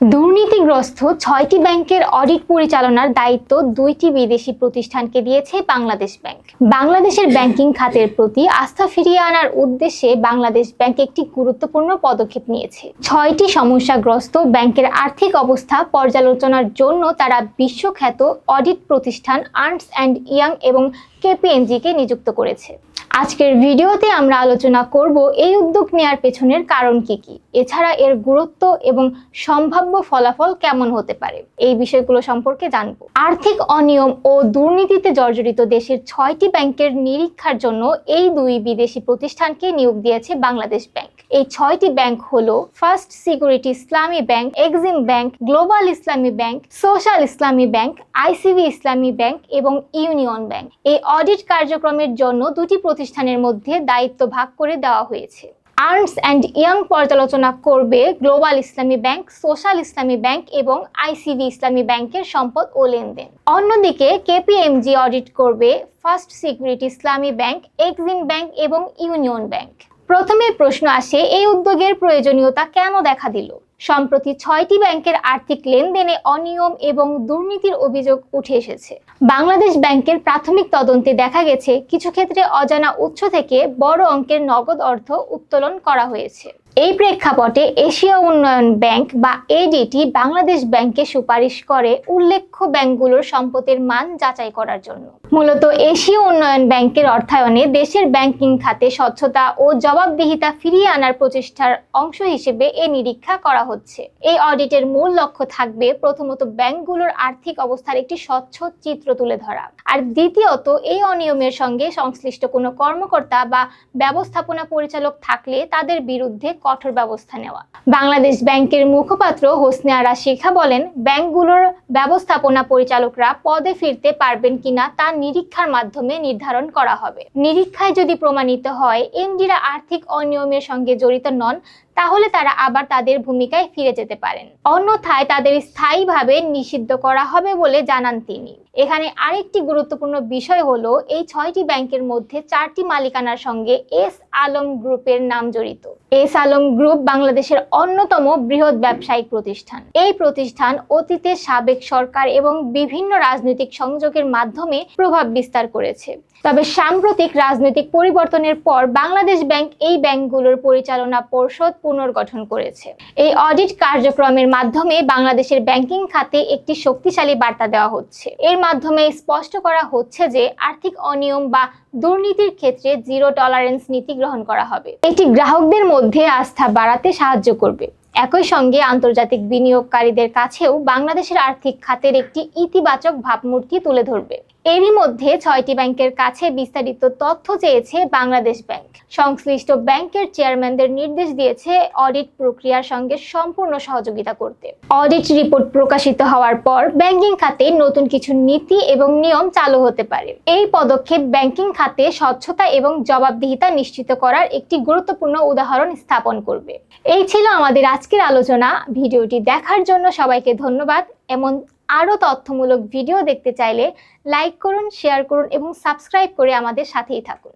দুর্নীতিগ্রস্ত ছয়টি ব্যাংকের অডিট পরিচালনার দায়িত্ব দুইটি বিদেশি প্রতিষ্ঠানকে দিয়েছে বাংলাদেশ ব্যাংক। বাংলাদেশের ব্যাংকিং খাতের প্রতি আস্থা ফিরিয়ে আনার উদ্দেশ্যে বাংলাদেশ ব্যাংক একটি গুরুত্বপূর্ণ পদক্ষেপ নিয়েছে। ছয়টি সমস্যাগ্রস্ত ব্যাংকের আর্থিক অবস্থা পর্যালোচনার জন্য তারা বিশ্বখ্যাত অডিট প্রতিষ্ঠান আর্নস অ্যান্ড ইয়াং এবং কেপিএনজিকে নিযুক্ত করেছে। আজকের ভিডিওতে আমরা আলোচনা করব এই উদ্যোগ নেওয়ার পেছনের কারণ কি কি? এছাড়া এর গুরুত্ব এবং সম্ভাব্য ফলাফল কেমন হতে পারে? এই বিষয়গুলো সম্পর্কে জানব। আর্থিক অনিয়ম ও দুর্নীতিতে জর্জরিত দেশের ছয়টি ব্যাংকের নিরীক্ষার জন্য এই দুই বিদেশি প্রতিষ্ঠানকে নিয়োগ দিয়েছে বাংলাদেশ ব্যাংক। এই ছয়টি ব্যাংক হলো First Security Islami Bank, Exim Bank, Global Islami Bank, Social Islami Bank, ICB Islami Bank এবং ইউনিয়ন ব্যাংক। এই অডিট কার্যক্রমের জন্য দুটি প্রতিষ্ঠানের মধ্যে দায়িত্ব ভাগ করে দেওয়া হয়েছে। আর্নস অ্যান্ড ইয়াং পর্যালোচনা করবে Global Islami Bank, Social Islami Bank এবং আইসিবি ইসলামী ব্যাংকের সম্পদ ও লেনদেন। অন্যদিকে কেপিএমজি অডিট করবে First Security Islami Bank, Exim Bank এবং ইউনিয়ন ব্যাংক। প্রথমে প্রশ্ন আসে, এই উদ্যোগের প্রয়োজনীয়তা কেন দেখা দিল? সম্প্রতি ছয়টি ব্যাংকের আর্থিক লেনদেনে অনিয়ম এবং দুর্নীতির অভিযোগ উঠে এসেছে। বাংলাদেশ ব্যাংকের প্রাথমিক তদন্তে দেখা গেছে, কিছু ক্ষেত্রে অজানা উৎস থেকে বড় অঙ্কের নগদ অর্থ উত্তোলন করা হয়েছে। এই প্রেক্ষাপটে এশিয়া উন্নয়ন ব্যাংক বা এডিটি বাংলাদেশ ব্যাংকে সুপারিশ করে উল্লেখ্য ব্যাংকগুলোর সম্পদের মান যাচাই করার জন্য। মূলত এশীয় উন্নয়ন ব্যাংকের অর্থায়নে দেশের ব্যাংকিং খাতে স্বচ্ছতা ও জবাবদিহিতা ফিরিয়ে আনার প্রচেষ্টার অংশ হিসেবে এ নিরীক্ষা করা হচ্ছে। এই অডিটের মূল লক্ষ্য থাকবে প্রথমত ব্যাংকগুলোর আর্থিক অবস্থার একটি স্বচ্ছ চিত্র তুলে ধরা। আর দ্বিতীয়ত, এই অনিয়মের সঙ্গে সংশ্লিষ্ট কোনো কর্মকর্তা বা ব্যবস্থাপনা পরিচালক থাকলে তাদের বিরুদ্ধে কঠোর ব্যবস্থা নেওয়া। বাংলাদেশ ব্যাংকের মুখপাত্র হোসনে আরা শেখা বলেন, ব্যাংকগুলোর ব্যবস্থাপনা পরিচালকরা পদে ফিরতে পারবেন কিনা তা নিরীক্ষার মাধ্যমে নির্ধারণ করা হবে। নিরীক্ষায় যদি প্রমাণিত হয় এমডিরা আর্থিক অনিয়মের সঙ্গে জড়িত নন তাহলে তারা আবার তাদের ভূমিকায় ফিরে যেতে পারেন। অন্যথায় তাদের স্থায়ীভাবে নিষিদ্ধ করা হবে বলে জানান তিনি। এখানে আরেকটি গুরুত্বপূর্ণ বিষয় হলো, এই ছয়টি ব্যাংকের মধ্যে চারটি মালিকানার সঙ্গে এস আলম গ্রুপের নাম জড়িত। এস আলম গ্রুপ বাংলাদেশের অন্যতম বৃহৎ ব্যবসায়িক প্রতিষ্ঠান। এই প্রতিষ্ঠান অতীতে সাবেক সরকার এবং বিভিন্ন রাজনৈতিক সংযোগের মাধ্যমে প্রভাব বিস্তার করেছে। তবে সাম্প্রতিক রাজনৈতিক পরিবর্তনের পর বাংলাদেশ ব্যাংক এই ব্যাংকগুলোর পরিচালনা পর্ষদ পুনর্গঠন করেছে। এই অডিট কার্যক্রমের মাধ্যমে বাংলাদেশের ব্যাংকিং খাতে একটি শক্তিশালী বার্তা দেওয়া হচ্ছে। এর মাধ্যমে স্পষ্ট করা হচ্ছে যে আর্থিক অনিয়ম বা দুর্নীতির ক্ষেত্রে জিরো টলারেন্স নীতি গ্রহণ করা হবে। এটি গ্রাহকদের মধ্যে আস্থা বাড়াতে সাহায্য করবে। একই সঙ্গে আন্তর্জাতিক বিনিয়োগকারীদের কাছেও বাংলাদেশের আর্থিক খাতের একটি ইতিবাচক ভাবমূর্তি তুলে ধরবে। এরই মধ্যে ছয়টি ব্যাংকের কাছে বিস্তারিত তথ্য চেয়েছে বাংলাদেশ ব্যাংক। সংশ্লিষ্ট ব্যাংকের চেয়ারম্যানদের নির্দেশ দিয়েছে অডিট প্রক্রিয়ার সঙ্গে সম্পূর্ণ সহযোগিতা করতে। অডিট রিপোর্ট প্রকাশিত হওয়ার পর ব্যাংকিং খাতে নতুন কিছু নীতি এবং নিয়ম চালু হতে পারে। এই পদক্ষেপ ব্যাংকিং খাতে স্বচ্ছতা এবং জবাবদিহিতা নিশ্চিত করার একটি গুরুত্বপূর্ণ উদাহরণ স্থাপন করবে। এই ছিল আমাদের আজকের আলোচনা। ভিডিওটি দেখার জন্য সবাইকে ধন্যবাদ। এমন আরও তথ্যমূলক ভিডিও দেখতে চাইলে লাইক করুন শেয়ার করুন এবং সাবস্ক্রাইব করে আমাদের সাথেই থাকুন।